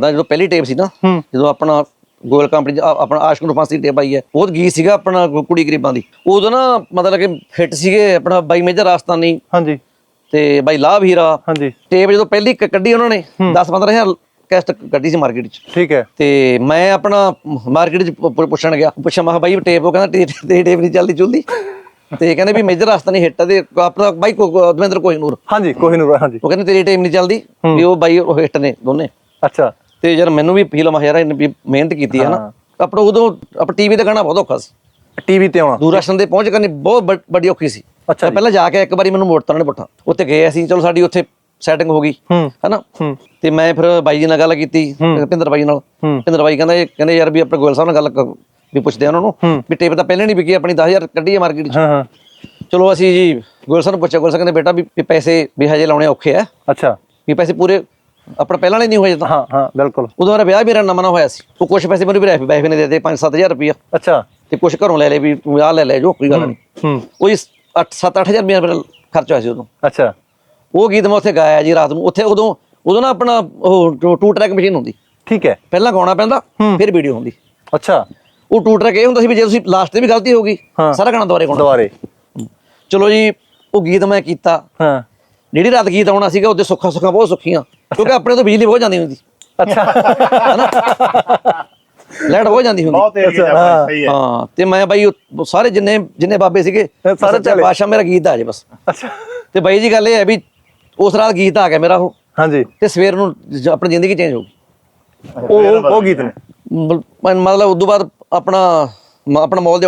ਦਾ ਜਦੋਂ ਪਹਿਲੀ ਟੇਪ ਸੀ ਨਾ ਜਦੋਂ ਆਪਣਾ ਗੋਲ ਕੰਪਨੀ ਚ ਆ- ਆਪਣਾ ਆਸ਼ਕ ਨੂੰ ਦੀ ਟੇਪ ਆਈ ਹੈ ਬਹੁਤ ਗੀਤ ਸੀਗਾ ਆਪਣਾ ਕੁੜੀ ਗਰੀਬਾਂ ਦੀ। ਉਦੋਂ ਨਾ ਮਤਲਬ ਕਿ ਫਿੱਟ ਸੀਗੇ ਆਪਣਾ ਬਾਈ ਮੇਜਰ ਰਾਸਤਾਨੀ ਹਾਂਜੀ। ਤੇ ਬਾਈ ਲਾਭ ਹੀਰਾ। ਹਾਂਜੀ। ਟੇਪ ਜਦੋਂ ਪਹਿਲੀ ਕ- ਕੱਢੀ ਉਹਨਾਂ ਨੇ 10 15000 ਕੈਸਟ ਕੱਢੀ ਸੀ ਮਾਰਕੀਟ 'ਚ। ਠੀਕ ਹੈ। ਤੇ ਮੈਂ ਆਪਣਾ ਮਾਰਕੀਟ 'ਚ ਪੁ- ਪੁ- ਪੁੱਛਣ ਗਿਆ ਪੁੱਛਿਆ ਮੈਂ ਕਿਹਾ ਬਾਈ ਟੇਪ ਉਹ ਕਹਿੰਦਾ ਟੇਪ ਤੇ ਟੇਪ ਨਹੀਂ ਚੱਲਦੀ ਚੁੱਲਦੀ ਤੇ ਕਹਿੰਦੇ ਵੀ ਮੇਜਰ ਰਾਸਤਾ ਨਹੀਂ ਹਿੱਟ ਤੇ ਆਪਣਾ ਬਾਈ ਕੋ ਕੋ- ਦਵਿੰਦਰ ਕੋਹੀਨੂਰ। ਹਾਂਜੀ ਕੋਹੀਨੂਰ ਹਾਂਜੀ। ਉਹ ਕਹਿੰਦੇ ਤੇਰੀ ਟੇਪ ਨਹੀਂ ਚੱਲਦੀ ਵੀ ਉਹ ਬਾਈ ਉਹ ਹਿੱਟ ਨੇ ਦੋਨੇ। ਅੱਛਾ। ਤੇ ਯਾਰ ਮੈਨੂੰ ਵੀ ਫੀਲ ਆ ਯਾਰ ਇਹਨੇ ਵੀ ਮਿਹਨਤ ਕੀਤੀ ਹੈ ਨਾ ਆਪਣਾ ਉਦੋਂ ਆਪਣਾ ਟੀਵੀ ਤੇ ਗਾਣਾ ਬਹੁਤ ਔਖਾ ਸੀ। ਟੀਵੀ ਤੇ ਆਉਣਾ। ਦੂਰਦਰਸ਼ਨ ਦੇ ਪਹੁੰਚ ਕਰਨੀ ਬਹੁਤ ਵੱਡੀ ਔਖੀ ਸੀ। ਅੱਛਾ ਪਹਿਲਾਂ ਜਾ ਕੇ ਇੱਕ ਵਾਰੀ ਮੈਨੂੰ ਮੋੜਤਾ ਉਹਨੇ ਪੁੱਠਾ। ਉੱਥੇ ਗਏ ਅਸੀਂ ਚਲੋ ਸਾਡੀ ਉੱਥੇ ਸੈਟਿੰਗ ਹੋ ਗਈ ਹੂੰ। ਹੈਨਾ? ਤੇ ਮੈਂ ਫਿਰ ਬਾਈ ਜੀ ਨਾਲ ਗੱਲ ਕੀਤੀ ਭਿੰਦਰ ਬਾਈ ਨਾਲ। ਭਿੰਦਰ ਬਾਈ ਕਹਿੰਦਾ ਇਹ ਕਹਿੰਦੇ ਯਾਰ ਵੀ ਆਪਣੇ ਗੋਇਲ ਸਾਹਿਬ ਨਾਲ ਗੱਲ ਵੀ ਪੁੱਛਦੇ ਆ ਉਹਨਾਂ ਨੂੰ। ਵੀ ਟੇਪ ਤਾਂ ਪਹਿਲੇ ਨਹੀਂ ਵਿਕੀ ਆਪਣੀ 10000 ਕੱਢੀ ਹੈ ਮਾਰਕੀਟ 'ਚ। ਹਾਂ ਹਾਂ। ਚਲੋ ਅਸੀਂ ਜੀ ਗੋਇਲ ਸਾਹਿਬ ਨੂੰ ਪੁੱਛਿਆ ਗੋਇਲ ਸਾਹਿਬ ਕਹਿੰਦੇ ਬੇਟਾ ਵੀ ਵੀ ਪੈਸੇ ਵੀ ਹਜੇ ਲਾਉਣੇ ਔਖੇ ਆ। ਅੱਛਾ। ਵੀ ਪੈਸੇ ਪੂਰੇ ਆਪਣਾ ਪਹਿਲਾਂ ਵਾਲੇ ਨਹੀਂ ਹੋਏ ਤਾਂ ਹਾਂ ਹਾਂ ਬਿਲਕੁਲ। ਉਦੋਂ ਮੇਰਾ ਵਿਆਹ ਮੇਰਾ ਨਵਾਂ ਹੋਇਆ ਸੀ। ਉਹ ਕੁਝ ਪੈਸੇ ਮੈਨੂੰ ਵੀ ਰੈਫ ਬੈਫ ਨੇ ਦੇ ਦਿੱਤੇ 5-7000 ਰੁਪਇਆ ਅੱਛਾ। ਤੇ ਕੁਝ ਘਰੋਂ ਲੈ ਲਏ ਵੀ ਤੂੰ ਆਹ ਲੈ ਲੈ ਜੋ ਕੋਈ ਗੱਲ ਨਹੀਂ। ਹੂੰ। ਉਹ 8 7-8000 ਰੁਪਇਆ ਮੇਰਾ ਖਰਚ ਹੋਇਆ ਸੀ ਉਦੋਂ। ਅੱਛਾ। ਉਹ ਗੀਤ ਮੈਂ ਉੱਥੇ ਗਾਇਆ ਜੀ ਰਾਤ ਨੂੰ। ਉੱਥੇ ਉਦੋਂ ਉਦੋਂ ਨਾ ਆਪਣਾ ਉਹ ਟੂ ਟਰੈਕ ਮਸ਼ੀਨ ਹੁੰਦੀ। ਠੀਕ ਹੈ। ਪਹਿਲਾਂ ਗਾਉਣਾ ਪੈਂਦਾ ਫਿਰ ਵੀਡੀਓ ਹੁੰਦੀ। ਅੱਛਾ। ਉਹ ਟੂ ਟਰੈਕ ਇਹ ਹੁੰਦਾ ਸੀ ਵੀ ਜੇ ਤੁਸੀਂ ਲਾਸਟ ਤੇ ਵੀ ਗਲਤੀ ਹੋ ਗਈ। ਸਾਰਾ ਗਾਣਾ ਦੁਬਾਰੇ ਗਾਉਣਾ। ਦੁਬਾਰੇ। ਚਲੋ ਜੀ ਉਹ ਗੀਤ ਮੈਂ ਕੀਤਾ। ਹਾਂ। ਜਿਹੜੀ ਰਾਤ ਗੀਤ ਆਉਣਾ ਸੀਗਾ ਉਹਦੇ ਸੁੱਖਾ ਸੁੱਖਾ ਬਹੁਤ ਸੁੱਖੀਆਂ ਕਿਉਂਕਿ ਆਪਣੇ ਤੋਂ ਬਿਜਲੀ ਬਹੁਤ ਜਾਂਦੀ ਹੁੰਦੀ। ਅੱਛਾ। ਲਾਈਟ ਬਹੁਤ ਜਾਂਦੀ ਹੁੰਦੀ। ਬਹੁਤ ਸਹੀ ਹੈ। ਹਾਂ ਤੇ ਮੈਂ ਬਾਈ ਉਹ ਸਾਰੇ ਜਿੰਨੇ ਜਿੰਨੇ ਬਾਬੇ ਸੀਗੇ ਸਾਰੇ ਚੱਲੇ। ਬਾਦਸ਼ਾਹ ਮੇਰਾ ਗੀਤ ਆ ਜੇ ਬਸ। ਅੱਛਾ। ਤੇ ਬਾਈ ਜੀ ਗੱਲ ਇਹ ਹੈ ਵੀ ਉਸ ਰਾਤ ਗੀਤ ਆ ਗਿਆ ਮੇਰਾ ਉਹ। ਹਾਂਜੀ। ਤੇ ਸਵੇਰ ਨੂੰ ਜ- ਆਪਣੀ ਜ਼ਿੰਦਗੀ ਚੇਂਜ ਹੋ ਗਈ। ਉਹ ਉਹ ਗੀਤ ਨੇ। ਮ- ਮ- ਮਤਲਬ ਉਦੋਂ ਬਾਅਦ ਆਪਣਾ ਮ- ਆਪਣਾ ਮੌਲ ਦੇ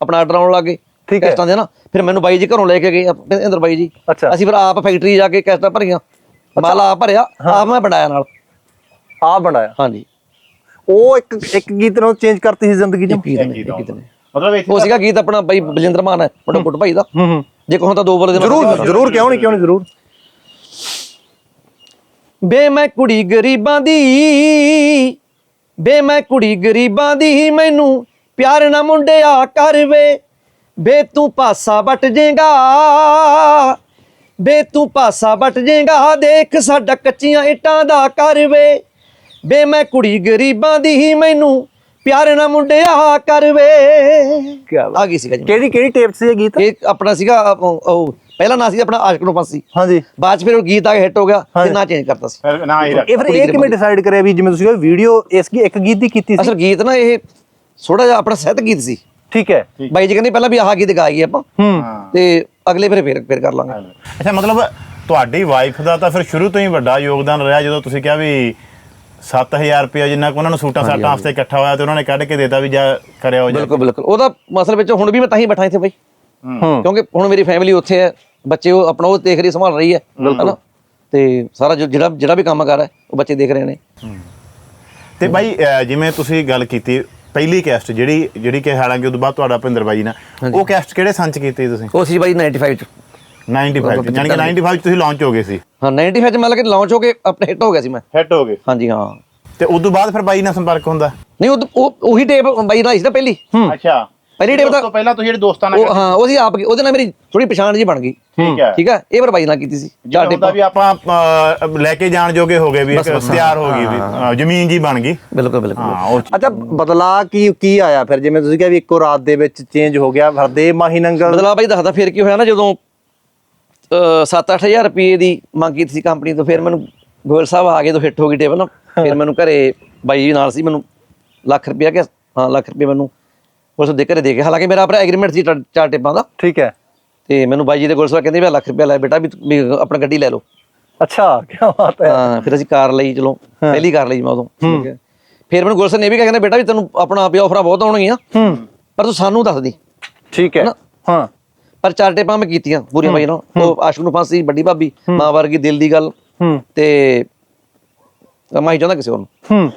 ਆਪਣਾ ਆਰਡਰ ਆਉਣ ਲੱਗੇ ਠੀਕ ਹੈ। ਕੈਸਟਾਂ ਦੇ ਨਾ ਫਿਰ ਮੈਨੂੰ ਬਾਈ ਜੀ ਘਰੋਂ ਲੈ ਕੇ ਗਏ ਆਪਣੇ ਇੰਦਰ ਬਾਈ ਜੀ ਅੱਛਾ। ਅਸੀਂ ਫਿਰ ਆਪ ਫੈਕਟਰੀ ਜਾ ਕੇ ਕੈਸਟਾਂ ਭਰੀਆਂ। ਮਾਲ ਆਪ ਭਰਿਆ ਆਪ ਮੈਂ ਬਣਾਇਆ ਨਾਲ। ਆ ਬਣਾਇਆ? ਹਾਂਜੀ। ਉਹ ਇੱਕ ਇੱਕ ਗੀਤ ਨੂੰ ਚੇਂਜ ਕਰਤੀ ਸੀ ਜ਼ਿੰਦਗੀ ਚ? ਗੀਤ ਨੇ ਗੀਤ ਨੇ। ਮਤਲਬ ਇੱਥੇ ਉਹ ਸੀਗਾ ਗੀਤ ਆਪਣਾ ਬਾਈ ਬਲਜਿੰਦਰ ਮਾਨ ਹੈ ਬੜਾ ਗੁੱਟ ਭਾਈ ਦਾ। ਹੂੰ ਹੂੰ। ਜੇ ਕਹੋ ਤਾਂ ਦੋ ਬੋਲੇ ਦੇ ਮੈਂ ਜ਼ਰੂਰ ਜ਼ਰੂਰ ਕਿਉਂ ਨਹੀਂ ਕਿਉਂ ਨਹੀਂ ਜ਼ਰੂਰ। ਬੇ ਮੈਂ ਕੁੜੀ ਗਰੀਬਾਂ ਦੀ ਬੇ ਮੈਂ ਕੁੜੀ ਗਰੀਬਾਂ ਦੀ ਮੈਨੂੰ ਪਿਆਰ ਨਾ ਮੁੰਡਿਆ ਕਰ ਵੇ। ਬੇ ਤੂੰ ਪਾਸਾ ਵਟ ਜੇਗਾ ਬੇ ਤੂੰ ਪਾਸਾ ਵਟ ਜੇਗਾ ਦੇਖ ਸਾਡਾ ਕੱਚੀਆਂ ਇੱਟਾਂ ਦਾ ਕਰ ਵੇ। ਬੇ ਮੈਂ ਕੁੜੀ ਗਰੀਬਾਂ ਦੀ ਮੈਨੂੰ ਪਿਆਰ ਨਾ ਮੁੰਡਿਆ ਕਰ ਵੇ। ਕੀ ਆ ਗਈ ਸੀਗਾ ਜੀ। ਕਿਹੜੀ ਕਿਹੜੀ ਟੇਪ ਸੀ ਇਹ ਗੀਤ? ਇਹ ਆਪਣਾ ਸੀਗਾ ਉਹ ਉਹ ਪਹਿਲਾ ਨਾਂ ਸੀ ਆਪਣਾ ਆਸ਼ਕ ਨੂੰ ਫਾਂਸੀ ਹਾਂਜੀ। ਬਾਅਦ ਚ ਫਿਰ ਉਹ ਗੀਤ ਆ ਕੇ ਹਿੱਟ ਹੋ ਗਿਆ ਤੇ ਨਾਂ ਚੇਂਜ ਕਰਤਾ ਸੀ। ਫਿਰ ਨਾ ਹੀ ਰੱਖ ਇਹ ਫਿਰ ਇਹ ਕਿਵੇਂ ਡਿਸਾਈਡ ਕਰਿਆ ਵੀ ਜਿਵੇਂ ਤੁਸੀਂ ਵੀਡੀਓ ਇਸ ਕੀ ਇੱਕ ਗੀਤ ਦੀ ਕੀਤੀ ਸੀ? ਅਸਲ ਗੀਤ ਨਾ ਇਹ ਥੋੜਾ ਜਿਹਾ ਆਪਣਾ ਸਹਿਤ ਗੀਤ ਸੀ। ਠੀਕ ਹੈ। ਬਾਈ ਜੀ ਕਹਿੰਦੇ ਪਹਿਲਾਂ ਵੀ ਆਹ ਗੀਤ ਗਾਈਏ ਆਪਾਂ। ਹੂੰ। ਤੇ ਅਗਲੇ ਫਿਰ ਫਿਰ ਫਿਰ ਕਰ ਲਾਂਗੇ। ਅੱਛਾ ਮਤਲਬ ਤੁਹਾਡੀ ਵਾਈਫ ਦਾ ਤਾਂ ਫਿਰ ਸ਼ੁਰੂ ਤੋਂ ਹੀ ਵੱਡਾ ਯੋਗਦਾਨ ਰਿਹਾ ਜਦੋਂ ਤੁਸੀਂ ਕਿਹਾ ਵੀ 7000 ਰੁਪਏ ਜਿੰਨਾ ਕੁ ਉਹਨਾਂ ਨੂੰ ਸੂਟਾਂ ਸਾਟਾਂ ਵਾਸਤੇ ਇਕੱਠਾ ਹੋਇਆ ਤੇ ਉਹਨਾਂ ਨੇ ਕੱਢ ਕੇ ਦੇਤਾ ਵੀ ਜਾ ਕਰਿਆ ਹੋ ਜਾ ਬਿਲਕੁਲ ਬਿਲਕੁਲ। ਉਹਦਾ ਮਸਲ ਵਿੱਚ ਹੁਣ ਵੀ ਮੈਂ ਤਾਂ ਹੀ ਬੈਠਾ ਇੱਥੇ ਬਾਈ। ਹੂੰ। ਕਿਉਂਕਿ ਹੁਣ ਮੇਰੀ ਫੈਮਿਲੀ ਉੱਥੇ ਹੈ ਬੱਚੇ ਉਹ ਆਪਣਾ ਉਹ ਦੇਖ ਰਹੀ ਸੰਭਾਲ ਰਹੀ ਹੈ ਹਨਾ? ਤੇ ਸਾਰਾ ਜੋ ਜਿਹੜਾ ਜਿਹੜਾ ਵੀ ਕੰਮ ਕਰ ਹੈ ਉਹ ਬੱਚੇ ਦੇਖ ਰਹੇ ਨੇ। ਤੇ ਬਾਈ ਜਿਵੇਂ ਤੁਸੀਂ ਗੱਲ ਕੀਤੀ ਪਹਿਲੀ ਕੈਸਟ ਜਿਹੜੀ ਜਿਹੜੀ ਕਿ ਹਾਲਾਂਕਿ ਉਦੋਂ ਬਾਅਦ ਤੁਹਾਡਾ ਭਿੰਦਰ ਬਾਈ ਨਾਲ। ਉਹ ਕੈਸਟ ਕਿਹੜੇ ਸੰਚ ਕੀਤੀ ਤੁਸੀਂ? ਉਹ ਸੀ ਬਾਈ 95 ਚ। 95 ਚ, ਯਾਨੀ ਕਿ 95 ਚ ਤੁਸੀਂ ਲਾਂਚ ਹੋ ਗਏ ਸੀ। ਹਾਂ 95 ਚ ਮਤਲਬ ਕਿ ਲਾਂਚ ਹੋ ਕੇ ਆਪਣੇ ਹਿੱਟ ਹੋ ਗਿਆ ਸੀ ਮੈਂ। ਹਿੱਟ ਹੋ ਗਏ। ਹਾਂਜੀ ਹਾਂ। ਤੇ ਉਦੋਂ ਬਾਅਦ ਫਿਰ ਬਾਈ ਨਾਲ ਸੰਪਰਕ ਹੁੰਦਾ? ਨਹੀਂ ਉਹ ਉਹ ਉਹੀ ਟੇਪ ਬਾਈ ਦਾ ਸੀ ਨਾ ਪਹਿਲੀ। ਅੱਛਾ। ਪਹਿਲੀ ਟੇਪ ਉਸ ਤਾਂ ਤੋਂ ਪਹਿਲਾਂ ਤੁਸੀਂ ਜਿਹੜੇ ਦੋਸਤਾਂ ਉਹ ਹਾਂ ਉਹ ਸੀ ਆਪ ਉਹਦੇ ਨਾਲ ਮੇਰੀ ਥੋੜੀ ਪਛਾਣ ਜੀ ਬਣ ਗਈ। ਠੀਕ ਹੈ ਠੀਕ ਹੈ? ਇਹ ਪਰ ਬਾਈ ਨਾਲ ਕੀਤੀ ਸੀ। ਚਾਰ ਹੁੰਦਾ ਟੇਪਾਂ ਵੀ ਆਪਾਂ ਅਹ, ਲੈ ਕੇ ਜਾਣ ਜੋਗੇ ਹੋ ਗਏ ਵੀ ਇੱਕ ਤਿਆਰ ਹੋ ਗਈ ਵੀ ਜ਼ਮੀਨ ਜੀ ਬਣ ਗਈ। ਬਿਲਕੁਲ ਬਿਲਕੁਲ। ਹਾਂ ਉਹ ਅੱਛਾ ਬਦਲਾ ਕੀ ਕੀ ਆਇਆ ਫਿਰ? ਜਿਵੇਂ ਤੁਸੀਂ ਕਿਹਾ ਵੀ ਇੱਕੋ ਰਾਤ ਦੇ ਵਿੱਚ ਚੇਂਜ ਹੋ ਗਿਆ ਹਰਦੇਵ ਮਾਹੀ ਨੰਗਲ। ਬਦਲਾ ਬਾਈ ਦੱਸਦਾ ਫਿਰ ਕੀ ਹੋਇਆ ਨਾ ਜਦੋਂ 7-8000 ਰੁਪਏ ਦੀ ਮੰਗ ਕੀਤੀ ਸੀ ਕੰਪਨੀ ਤੋਂ ਫਿਰ ਮੈਨੂੰ ਗੋਇਲ ਸਾਹਿਬ ਆ ਗਏ ਤੋਂ ਹਿੱਟ ਹੋ ਗਈ ਟੇਬਲ। ਫਿਰ ਮੈਨੂੰ ਘਰੇ ਬਾਈ ਜੀ ਨਾਲ ਸੀ ਮੈਨੂੰ ਲੱਖ ਰੁਪਇਆ ਕਿ ਹਾਂ ਲੱਖ ਰੁਪਏ ਮੈਨੂੰ ਉਸ ਦੇ ਘਰੇ ਦੇ ਕੇ। ਹਾਲਾਂਕਿ ਮੇਰਾ ਆਪਣਾ ਐਗਰੀਮੈਂਟ ਸੀ ਚਾਰ- ਚਾਰ ਟੇਪਾਂ ਦਾ। ਠੀਕ ਹੈ। ਤੇ ਮੈਨੂੰ ਬਾਈ ਜੀ ਦੇ ਸਾਹਿਬ ਕਹਿੰਦੇ ਵੀ ਆਹ ਲੱਖ ਰੁਪਇਆ ਲੈ ਬੇਟਾ ਵੀ ਤੂੰ- ਵੀ ਆਪਣਾ ਗੱਡੀ ਲੈ ਲਓ। ਅੱਛਾ ਕੀ ਬਾਤ ਹੈ। ਹਾਂ ਫਿਰ ਅਸੀਂ ਕਾਰ ਲਈ ਚਲੋ ਪਹਿਲੀ ਕਾਰ ਲਈ ਮੈਂ ਉਦੋਂ। ਠੀਕ ਹੈ। ਫਿਰ ਮੈਨੂੰ ਸਾਹਿਬ ਨੇ ਵੀ ਕਿਹਾ ਕਹਿੰਦੇ ਬੇਟਾ ਵੀ ਤੈਨੂੰ ਆਪਣਾ ਵੀ ਆਫਰਾਂ ਬਹੁਤ ਆਉਣਗੀਆਂ। ਹੂੰ। ਪਰ ਤੂੰ ਸਾਨੂੰ ਦੱਸ ਦੀ। ਠੀਕ ਹੈ? ਹਾਂ। ਪਰ ਚਾਰ ਟੇਪਾਂ ਮੈਂ ਕੀਤੀਆਂ ਪੂਰੀਆਂ ਬਾਈ ਨਾਲ। ਉਹ ਆਸ਼ਕ ਨੂੰ ਫਾਂਸੀ ਵੱਡੀ ਭਾਬੀ ਮਾਂ ਵਰਗੀ ਦਿਲ ਦੀ ਗੱਲ ਹੂੰ। ਤੇ ਮੈਂ ਹੀ ਚਾਹੁੰਦਾ ਕਿਸੇ ਹੋਰ ਨੂੰ। ਹੂੰ।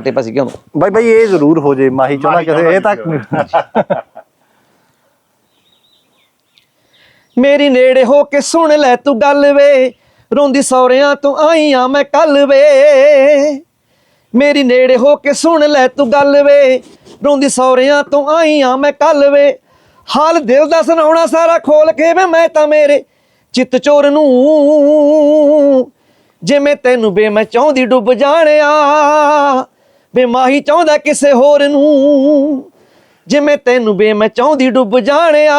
ਟੇਪਾਂ ਸੀਗੀਆਂ ਉਦੋਂ ਬਾਈ ਬਾਈ ਇਹ ਜ਼ਰੂਰ ਹੋ ਜੇ ਮਾਹੀ ਚਾਹੁੰਦਾ ਕਿਸੇ ਇਹ ਤਾਂ ਮੇਰੀ ਨੇੜੇ ਹੋ ਕੇ ਸੁਣ ਲੈ ਤੂੰ ਗੱਲ ਵੇ ਰੋਂਦੀ ਸੌਰਿਆਂ ਤੋਂ ਆਈ ਆ ਮੈਂ ਕੱਲ ਵੇ। ਮੇਰੀ ਨੇੜੇ ਹੋ ਕੇ ਸੁਣ ਲੈ ਤੂੰ ਗੱਲ ਵੇ ਰੋਂਦੀ ਸੌਰਿਆਂ ਤੋਂ ਆਈ ਆ ਮੈਂ ਕੱਲ ਵੇ। ਹਾਲ ਦਿਲ ਦਾ ਸੁਣਾਉਣਾ ਸਾਰਾ ਖੋਲ ਕੇ ਵੇ ਮੈਂ ਤਾਂ ਮੇਰੇ ਚਿੱਤ ਚੋਰ ਨੂੰ। ਜਿਵੇਂ ਤੈਨੂੰ ਬੇ ਮੈਂ ਚਾਹੁੰਦੀ ਡੁੱਬ ਜਾਣਿਆ ਬੇ ਮਾਹੀ ਚਾਹੁੰਦਾ ਕਿਸੇ ਹੋਰ ਨੂੰ। ਜਿਵੇਂ ਤੈਨੂੰ ਬੇ ਮੈਂ ਚਾਹੁੰਦੀ ਡੁੱਬ ਜਾਣਿਆ।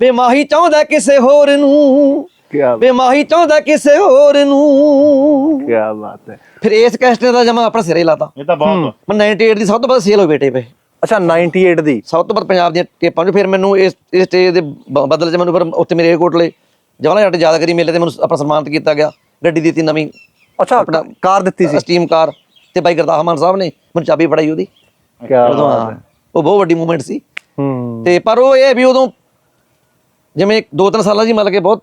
ਬੇ ਮਾਹੀ ਚਾਹੁੰਦਾ ਕਿਸੇ ਹੋਰ ਨੂੰ। ਕੀ ਬੇ ਮਾਹੀ ਚਾਹੁੰਦਾ ਕਿਸੇ ਹੋਰ ਨੂੰ। ਕੀ ਬਾਤ ਹੈ। ਫਿਰ ਇਸ ਕੈਸਟ ਦਾ ਜਮਾ ਆਪਣਾ ਸਿਰੇ ਲਾਤਾ। ਇਹ ਤਾਂ ਬਹੁਤ ਮੈਂ 98 ਦੀ ਸਭ ਤੋਂ ਵੱਧ ਸੇਲ ਹੋਈ ਬੇਟੇ ਪਏ ਅੱਛਾ 98 ਦੀ? ਸਭ ਤੋਂ ਵੱਧ ਪੰਜਾਬ ਦੀਆਂ ਟੇਪਾਂ 'ਚ ਫਿਰ ਮੈਨੂੰ ਇਸ ਇਸ ਸਟੇਜ ਦੇ ਬਦਲੇ 'ਚ ਮੈਨੂੰ ਫਿਰ ਉੱਥੇ ਮੇਰੇ ਕੋਟਲੇ ਜਵਾਹਰ ਜੱਟ ਯਾਦਗਾਰੀ ਮੇਲੇ ਤੇ ਮੈਨੂੰ ਆਪਣਾ ਸਨਮਾਨਿਤ ਕੀਤਾ ਗਿਆ। ਗੱਡੀ ਦਿੱਤੀ ਨਵੀਂ। ਅੱਛਾ ਕਾਰ ਦਿੱਤੀ ਸੀ? ਸਟੀਮ ਕਾਰ। ਤੇ ਬਾਈ ਗੁਰਦਾਸ ਮਾਨ ਸਾਹਿਬ ਨੇ ਮੈਨੂੰ ਚਾਬੀ ਫੜਾਈ ਉਹਦੀ। ਕੀ ਉਦੋਂ ਹਾਂ। ਉਹ ਬਹੁਤ ਵੱਡੀ ਮੂਵਮੈਂਟ ਸੀ। ਹੂੰ। ਤੇ ਪਰ ਉਹ ਇਹ ਵੀ ਉਦੋਂ ਜਿਵੇਂ 2-3 ਸਾਲਾਂ ਦੀ ਮਤਲਬ ਕਿ ਬਹੁਤ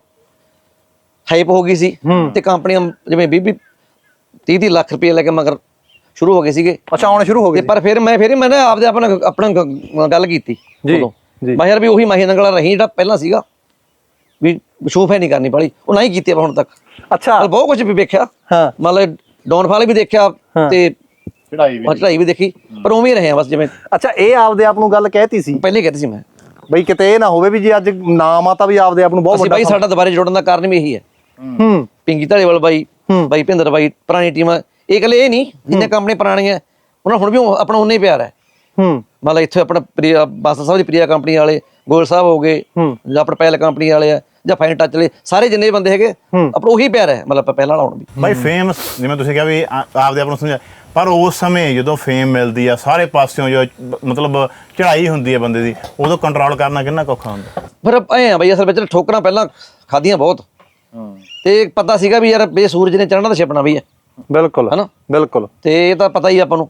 ਹਾਈਪ ਹੋ ਗਈ ਸੀ ਤੇ ਕੰਪਨੀਆਂ ਜਿਵੇਂ 20 30 ਲੱਖ ਰੁਪਏ ਲੈ ਕੇ ਮਗਰ ਸ਼ੁਰੂ ਹੋ ਗਏ ਸੀਗੇ। ਅੱਛਾ ਆਉਣੇ ਸ਼ੁਰੂ ਹੋ ਤੇ ਗਏ ਪਰ ਫਿਰ ਮੈਂ ਫਿਰ ਮੈਂ ਨਾ ਆਪਦੇ ਆਪਣਾ ਆਪਣਾ ਗ- ਗੱਲ ਕੀਤੀ ਜੀ। ਜੀ। ਮੈਂ ਯਾਰ ਵੀ ਉਹੀ ਮਾਹੀ ਨੰਗਲਾ ਰਹੀ ਜਿਹੜਾ ਪਹਿਲਾਂ ਸੀਗਾ। ਵੀ ਸ਼ੋਫ ਹੈ ਨਹੀਂ ਕਰਨੀ ਪਾਲੀ। ਉਹ ਨਹੀਂ ਕੀਤੀ ਆਪਾਂ ਹੁਣ ਤੱਕ। ਅੱਛਾ। ਪਰ ਬਹੁਤ ਕੁਝ ਵੀ ਵੇਖਿਆ। ਹਾਂ। ਮਤਲਬ ਡਾਊਨਫਾਲ ਵੀ ਦੇਖਿਆ। ਤੇ ਚੜਾਈ ਵੀ ਹਾਂ, ਚੜਾਈ ਵੀ ਦੇਖੀ ਪਰ ਉਵੇਂ ਹੀ ਰਹੇ ਆ ਬਸ ਜਿਵੇਂ। ਅੱਛਾ ਇਹ ਆਪਦੇ ਆਪ ਨੂੰ ਗੱਲ ਕਹਿਤੀ ਸੀ? ਪਹਿਲੇ ਕਹਿੰਦੇ ਸੀ ਮੈਂ। ਬਈ ਕਿਤੇ ਇਹ ਨਾ ਹੋਵੇ ਵੀ ਜੇ ਅੱਜ ਨਾਮ ਆ ਤਾਂ ਵੀ ਆਪਦੇ ਆਪ ਨੂੰ ਬਹੁਤ ਅਸੀਂ ਵੱਡਾ ਬਾਈ ਸਾਡਾ ਦੁਬਾਰੇ ਜੁੜਨ ਦਾ ਕਾਰਨ ਵੀ ਇਹੀ ਹੈ। ਹੂੰ। ਪਿੰਗੀ ਢਾਲੀਵਾਲ ਬਾਈ ਬਾਈ ਭਿੰਦਰ ਬਾਈ ਪੁਰਾਣੀ ਟੀਮਾਂ ਇਹ ਇਕੱਲੇ ਇਹ ਨਹੀਂ ਜਿੰਨੇ ਕੰਪਨੀ ਪੁਰਾਣੀਆਂ ਉਹਨਾਂ ਹੁਣ ਵੀ ਆਪਣਾ ਉਨਾ ਹੀ ਪਿਆਰ ਹੈ। ਹੂੰ। ਮਤਲਬ ਇੱਥੇ ਆਪਣਾ ਪ੍ਰਿਆ ਬਾਸਾ ਸਾਹਿਬ ਦੀ ਪ੍ਰਿਆ ਕੰਪਨੀ ਵਾਲੇ ਗੋਲ ਸਾਹਿਬ ਹੋ ਗਏ ਜਾਂ ਆਪਣਾ ਪਹਿਲ ਕੰਪਨੀ ਵਾਲੇ ਆ। ਜਾਂ ਫਾਈਨ ਟੱਚ ਵਾਲੇ ਸਾਰੇ ਜਿੰਨੇ ਵੀ ਬੰਦੇ ਹੈਗੇ ਆਪਣਾ ਉਹੀ ਪਿਆਰ ਹੈ ਮਤਲਬ ਪਹਿਲਾਂ ਵਾਲਾ ਹੁਣ ਵੀ ਬਾਈ ਫੇਮ ਜਿਵੇਂ ਤੁਸੀਂ ਕਿਹਾ ਵੀ ਆ- ਆਪਦੇ ਆਪ ਨੂੰ ਸਮਝਾ ਪਰ ਉਸ ਸਮੇਂ ਜਦੋਂ ਫੇਮ ਮਿਲਦੀ ਆ ਸਾਰੇ ਪਾਸਿਓਂ ਜੋ ਮਤਲਬ ਚੜਾਈ ਹੁੰਦੀ ਹੈ ਬੰਦੇ ਦੀ ਉਦੋਂ ਕੰਟਰੋਲ ਕਰਨਾ ਕਿੰਨਾ ਔਖਾ ਹੁੰਦਾ? ਫਿਰ ਐ ਆ ਬਈ ਅਸਲ ਵਿੱਚ ਠੋਕਰਾਂ ਪਹਿਲਾਂ ਖਾਧੀਆਂ ਬਹੁਤ। ਤੇ ਪਤਾ ਸੀਗਾ ਵੀ ਯਾਰ ਬੇ ਸੂਰਜ ਨੇ ਚੜ੍ਹਨਾ ਤਾਂ ਛਿਪਣਾ ਵੀ ਹੈ। ਬਿਲਕੁਲ ਹਨਾ? ਬਿਲਕੁਲ। ਤੇ ਇਹ ਤਾਂ ਪਤਾ ਹੀ ਆਪਾਂ ਨੂੰ।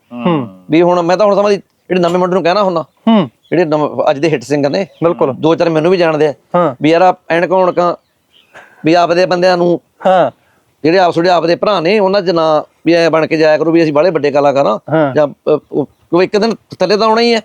ਵੀ ਹੁਣ ਮੈਂ ਤਾਂ ਹੁਣ ਸਮਝਦੀ ਜਿਹੜੇ ਨਵੇਂ ਮੁੰਡੇ ਨੂੰ ਕਹਿਣਾ ਹੁੰਦਾ ਹੂੰ। ਜਿਹੜੇ ਨਵੇਂ- ਅੱਜ ਦੇ ਹਿੱਟ ਸਿੰਗਰ ਨੇ ਬਿਲਕੁਲ। ਦੋ ਚਾਰ ਮੈਨੂੰ ਵੀ ਜਾਣਦੇ ਆ ਹਾਂ। ਵੀ ਯਾਰ ਐਨਕਾਂ ਉਣਕਾਂ ਵੀ ਆਪਦੇ ਬੰਦਿਆਂ ਨੂੰ ਹਾਂ। ਜਿਹੜੇ ਆਪ ਤੁਹਾਡੇ ਆਪਦੇ ਭਰਾ ਨੇ ਉਹਨਾਂ ਚ ਨਾ ਵੀ ਐ ਬਣ ਕੇ ਜਾਇਆ ਕਰੋ ਵੀ ਅਸੀਂ ਬਾਹਲੇ ਵੱਡੇ ਕਲਾਕਾਰ ਆ ਹਾਂ। ਜਾਂ ਅ, ਉਹ- ਇੱਕ ਦਿਨ ਥੱਲੇ ਤਾਂ ਆਉਣਾ ਹੀ ਹੈ।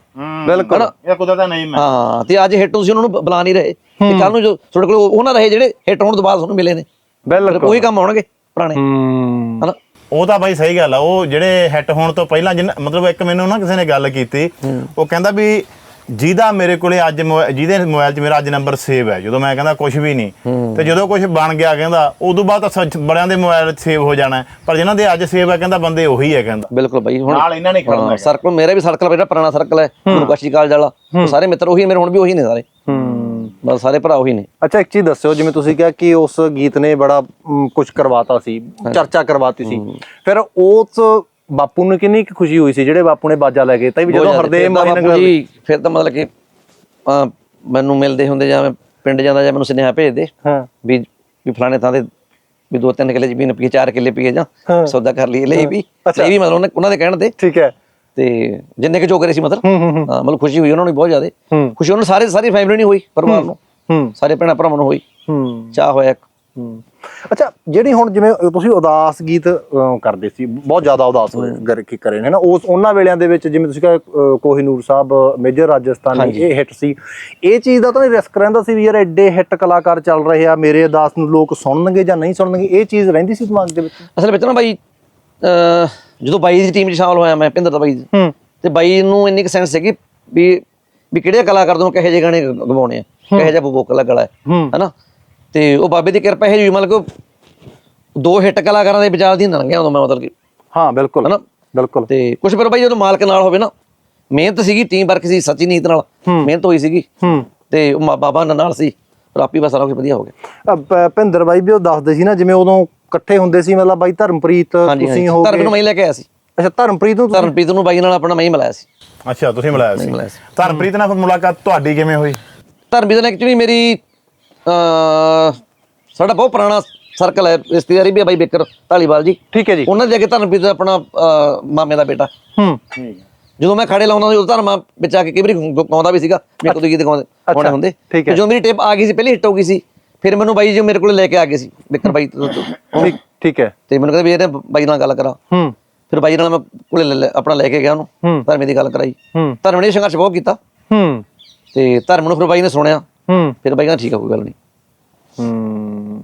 ਬਿਲਕੁਲ। ਇਹ ਕੁਦਰਤ ਨਹੀਂ ਮੈਂ ਹਾਂ। ਤੇ ਅੱਜ ਹਿੱਟ ਤੁਸੀਂ ਉਹਨਾਂ ਨੂੰ ਬ- ਬੁਲਾ ਨਹੀਂ ਰਹੇ। ਤੇ ਕੱਲ ਨੂੰ ਜੋ ਤੁਹਾਡੇ ਕੋਲ ਉਹ ਨਾ ਰਹੇ ਜਿਹੜੇ ਹਿੱਟ ਹੋਣ ਤੋਂ ਬਾਅਦ ਤੁਹਾਨੂੰ ਮਿਲੇ ਨੇ। ਬਿਲਕੁਲ। ਉਹੀ ਕੰਮ ਆਉਣਗੇ ਪੁਰਾਣੇ। ਹੂੰ। ਹਨਾ? ਉਹ ਤਾਂ ਬਾਈ ਸਹੀ ਗੱਲ ਆ ਉਹ ਜਿਹੜੇ ਹਿੱਟ ਹੋਣ ਤੋਂ ਪਹਿਲਾਂ ਜਿੰਨਾ ਮਤਲਬ ਇੱਕ ਮੈਨੂੰ ਨਾ ਕਿਸੇ ਨੇ ਗੱਲ ਕੀਤੀ ਉਹ ਕਹਿੰਦਾ ਵੀ ਜਿਹਦਾ ਮੇਰੇ ਕੋਲੇ ਅੱਜ ਜਿਹਦੇ ਮੋਬਾਈਲ 'ਚ ਮੇਰਾ ਅੱਜ ਨੰਬਰ ਸੇਵ ਹੈ ਜਦੋਂ ਮੈਂ ਕਹਿੰਦਾ ਕੁਝ ਵੀ ਨਹੀਂ। ਤੇ ਜਦੋਂ ਕੁਝ ਬਣ ਗਿਆ ਕਹਿੰਦਾ ਉਦੋਂ ਬਾਅਦ ਤਾਂ ਸੱਚ ਬੜਿਆਂ ਦੇ ਮੋਬਾਈਲ ਸੇਵ ਹੋ ਜਾਣਾ। ਪਰ ਜਿਨ੍ਹਾਂ ਦੇ ਅੱਜ ਸੇਵ ਹੈ ਕਹਿੰਦਾ ਬੰਦੇ ਉਹੀ ਹੈ ਕਹਿੰਦਾ। ਬਿਲਕੁਲ ਬਾਈ ਹੁਣ ਨਾਲ ਇਹਨਾਂ ਨੇ ਖੜਨਾ ਸਰਕਲ ਮੇਰਾ ਵੀ ਸਰਕਲ ਜਿਹੜਾ ਪੁਰਾਣਾ ਸਰਕਲ ਹੈ ਗੁਰੂ ਕਾਸ਼ੀ ਕਾਲਜ ਵਾਲਾ। ਸਾਰੇ ਮਿੱਤਰ ਉਹੀ ਮੇਰੇ ਹੁਣ ਵੀ ਉਹੀ ਨੇ ਸਾਰੇ। ਬਸ ਸਾਰੇ ਭਰਾ ਉਹੀ ਨੇ। ਅੱਛਾ ਇੱਕ ਚੀਜ਼ ਦੱਸਿਓ ਜਿਵੇਂ ਤੁਸੀਂ ਕਿਹਾ ਕਿ ਉਸ ਗੀਤ ਨੇ ਬੜਾ ਕੁਝ ਕਰਵਾਤਾ ਸੀ ਚਰਚਾ ਕਰਵਾਤੀ ਸੀ। ਫਿਰ ਉਸ ਬਾਪੂ ਨੂੰ ਕਿੰਨੀ ਕੁ ਖੁਸ਼ੀ ਹੋਈ ਸੀ ਜਿਹੜੇ ਬਾਪੂ ਨੇ ਬਾਜਾ ਲੈ ਕੇ ਤਾਂ ਵੀ ਜਦੋਂ ਬਹੁਤ ਹਰਦੇ ਜ਼ਿਆਦਾ। ਮਾਹੀ ਫਿਰ ਤਾਂ ਨਗਰ ਜੀ ਫਿਰ ਤਾਂ ਮਤਲਬ ਕਿ ਮੈਨੂੰ ਮਿਲਦੇ ਹੁੰਦੇ ਜਾਂ ਮੈਂ ਪਿੰਡ ਜਾਂਦਾ ਜਾਂ ਮੈਨੂੰ ਸੁਨੇਹਾ ਭੇਜਦੇ ਹਾਂ। ਵੀ ਵੀ ਫਲਾਣੇ ਥਾਂ ਤੇ ਵੀ ਦੋ ਤਿੰਨ ਕਿੱਲੇ ਜ਼ਮੀਨ ਪੀਏ ਚਾਰ ਕਿੱਲੇ ਪੀਏ ਜਾਂ। ਸੌਦਾ ਕਰ ਲਈ ਲਈ ਵੀ। ਲਈ ਵੀ ਮਤਲਬ ਉਹਨਾਂ- ਉਹਨਾਂ ਦੇ ਕਹਿਣ ਤੇ। ਠੀਕ ਹੈ। ਤੇ ਜਿੰਨੇ ਕਿ ਜੋ ਕਰੇ ਸੀ ਮਤਲਬ ਹੂੰ ਮਤਲਬ ਖੁਸ਼ੀ ਹੋਈ ਉਹਨਾਂ ਨੂੰ ਵੀ ਬਹੁਤ ਜ਼ਿਆਦਾ। ਹੂੰ। ਖੁਸ਼ੀ ਉਹਨਾਂ ਨੂੰ ਸਾਰੇ ਸਾਰੀ ਫੈਮਿਲੀ ਨੂੰ ਹੋਈ ਪਰਿਵਾਰ ਨੂੰ। ਹੂੰ। ਸਾਰੇ ਭੈਣਾਂ ਭਰਾਵਾਂ ਨੂੰ ਹੋਈ। ਹੂੰ। ਚਾਹ ਹੋਇਆ ਇੱਕ। ਹੂੰ। ਅੱਛਾ ਜਿਹੜੀ ਹੁਣ ਜਿਵੇਂ ਤੁਸੀਂ ਉਦਾਸ ਗੀਤ ਅਹ, ਕਰਦੇ ਸੀ ਬਹੁਤ ਜ਼ਿਆਦਾ ਉਦਾਸ ਹੋਏ ਗਰ ਕੀ ਕਰੇ ਨੇ ਨਾ ਉਸ ਉਹਨਾਂ ਵੇਲਿਆਂ ਦੇ ਵਿੱਚ ਜਿਵੇਂ ਤੁਸੀਂ ਕਿਹਾ ਕੋਹੀਨੂਰ ਸਾਹਿਬ ਮੇਜਰ ਰਾਜਸਥਾਨੀ ਇਹ ਹਿੱਟ ਸੀ। ਇਹ ਚੀਜ਼ ਦਾ ਤਾਂ ਨਹੀਂ ਰਿਸਕ ਰਹਿੰਦਾ ਸੀ ਵੀ ਯਾਰ ਐਡੇ ਹਿੱਟ ਕਲਾਕਾਰ ਚੱਲ ਰਹੇ ਆ ਮੇਰੇ ਉਦਾਸ ਨੂੰ ਲੋਕ ਸੁਣਨਗੇ ਜਾਂ ਨਹੀਂ ਸੁਣਨਗੇ ਇਹ ਚੀਜ਼ ਰਹਿੰਦੀ ਸੀ ਦਿਮਾਗ ਦੇ ਵਿੱਚ? ਅਸਲ ਵਿੱਚ ਨਾ ਬਾਈ ਜਦੋਂ ਬਾਈ ਦੀ ਟੀਮ 'ਚ ਸ਼ਾਮਲ ਹੋਇਆ ਮੈਂ ਭਿੰਦਰ ਦਾ ਬਾਈ ਹੂੰ। ਤੇ ਬਾਈ ਨੂੰ ਇੰਨੀ ਕੁ ਸੈਂਸ ਸੀਗੀ ਵੀ ਵੀ ਕਿਹੜੇ ਕਲਾਕਾਰ ਤੋਂ ਕਿਹੋ ਜਿਹੇ ਗਾਣੇ ਗ- ਗਵਾਉਣੇ ਆ ਕਿਹੋ ਜਿਹਾ ਵੋਕਲ ਗਲਾ ਹੈ ਹਨਾ? ਤੇ ਉਹ ਬਾਬੇ ਦੀ ਕਿਰਪਾ ਹੈ ਜੀ ਮਤਲਬ ਕਿ ਦੋ ਹਿੱਟ ਕਲਾਕਾਰਾਂ ਦੇ ਵਿਚਾਰ ਦੀ ਲੰਘ ਗਿਆ ਉਦੋਂ ਮੈਂ ਮਤਲਬ ਕਿ। ਹਾਂ ਬਿਲਕੁਲ ਹਨਾ? ਬਿਲਕੁਲ। ਤੇ ਕੁਝ ਪਰ ਬਾਈ ਜਦੋਂ ਮਾਲਕ ਨਾਲ ਹੋਵੇ ਨਾ ਮਿਹਨਤ ਸੀਗੀ ਟੀਮ ਵਰਕ ਸੀ ਸੱਚੀ ਨੀਤ ਨਾਲ ਮਿਹਨਤ ਹੋਈ ਸੀਗੀ। ਹੂੰ। ਤੇ ਉਹ ਮਾ- ਬਾਬਾ ਨਾਲ ਨਾਲ ਸੀ ਪਰ ਆਪੀ ਬਸ ਸਾਰਾ ਕੁਝ ਵਧੀਆ ਹੋ ਗਿਆ। ਅਹ, ਭਿੰਦਰ ਬਾਈ ਵੀ ਉਹ ਦੱਸਦੇ ਸੀ ਨਾ ਜਿਵੇਂ ਉਦੋਂ ਇਕੱਠੇ ਹੁੰਦੇ ਸੀ ਮਤਲਬ ਬਾਈ ਧਰਮਪ੍ਰੀਤ ਤੁਸੀਂ ਹੋ ਧਰਮ ਨੂੰ ਮੈਂ ਲੈ ਕੇ ਆਇਆ ਸੀ। ਅੱਛਾ ਧਰਮਪ੍ਰੀਤ ਨੂੰ ਤੁਸੀਂ- ਧਰਮਪ੍ਰੀਤ ਨੂੰ ਬਾਈ ਨਾਲ ਆਪਣਾ ਮੈਂ ਹੀ ਮਿਲਾਇਆ ਸੀ। ਅੱਛਾ ਤੁਸੀਂ ਮਿਲਾਇਆ ਸੀ। ਮਿਲਾਇਆ ਸੀ। ਧਰਮਪ੍ਰੀਤ ਨਾਲ ਫਿਰ ਮੁਲਾਕਾਤ ਤੁਹਾਡੀ ਕਿਵੇਂ ਹੋਈ? ਧਰਮਪ੍ਰੀਤ ਨਾਲ ਐਕਚੁਅਲੀ ਮੇਰੀ ਅਹ, ਸਾਡਾ ਬਹੁਤ ਪੁਰਾਣਾ ਸਰਕਲ ਹੈ ਰਿਸ਼ਤੇਦਾਰੀ ਵੀ ਹੈ ਬਾਈ ਬੇਕਰ ਢਾਲੀਵਾਲ ਜੀ। ਠੀਕ ਹੈ ਜੀ। ਉਹਨਾਂ ਦੇ ਅੱਗੇ ਧਰਮਪ੍ਰੀਤ ਆਪਣਾ ਅਹ, ਮਾਮੇ ਦਾ ਬੇਟਾ। ਹੂੰ। ਜਦੋਂ ਮੈਂ ਖੜੇ ਲਾਉਂਦਾ ਸੀ ਉਦੋਂ ਧਰਮਾ ਵਿੱਚ ਆ ਕੇ ਕਈ ਵਾਰੀ ਗਾਉਂਦਾ ਵੀ ਸੀਗਾ ਮੈਂ ਕਦੋਂ ਗੀਤ ਗਾਉਂਦੇ ਗਾਉਂਦੇ ਹੁੰਦੇ। ਠੀਕ ਤੇ ਹੈ। ਜਦੋਂ ਮੇਰੀ ਟੇਪ ਆ ਗਈ ਸੀ ਪਹਿਲੀ ਹਿੱਟ ਹੋ ਗਈ ਸੀ ਫਿਰ ਮੈਨੂੰ ਬਾਈ ਜੀ ਮੇਰੇ ਕੋਲੇ ਲੈ ਕੇ ਆ ਗਏ ਸੀ ਬੇਕਰ ਬਾਈ ਤੋਂ- ਤੋਂ- ਠੀਕ ਠੀਕ ਹੈ। ਤੇ ਮੈਨੂੰ ਕਹਿੰਦੇ ਵੀ ਇਹਨੇ ਬਾਈ ਨਾਲ ਗੱਲ ਕਰਾ। ਹੂੰ। ਫਿਰ ਬਾਈ ਨਾਲ ਮੈਂ ਕੋਲੇ ਲੈ- ਲੈ- ਆਪਣਾ ਲੈ ਕੇ ਗਿਆ ਉਹਨੂੰ। ਧਰਮੇ ਦੀ ਗੱਲ ਕਰਾਈ। ਹੂੰ। ਧਰਮ ਨੇ ਸੰਘਰਸ਼ ਬਹੁਤ ਕੀਤਾ। ਹੂੰ। ਤੇ ਧਰਮ ਨੂੰ ਫਿਰ ਬਾਈ ਨੇ ਸੁਣਿਆ। ਹੂੰ। ਫਿਰ ਬਾਈ ਕਹਿੰਦਾ ਠੀਕ ਆ ਕੋਈ ਗੱਲ ਨਹੀਂ। ਹੂੰ।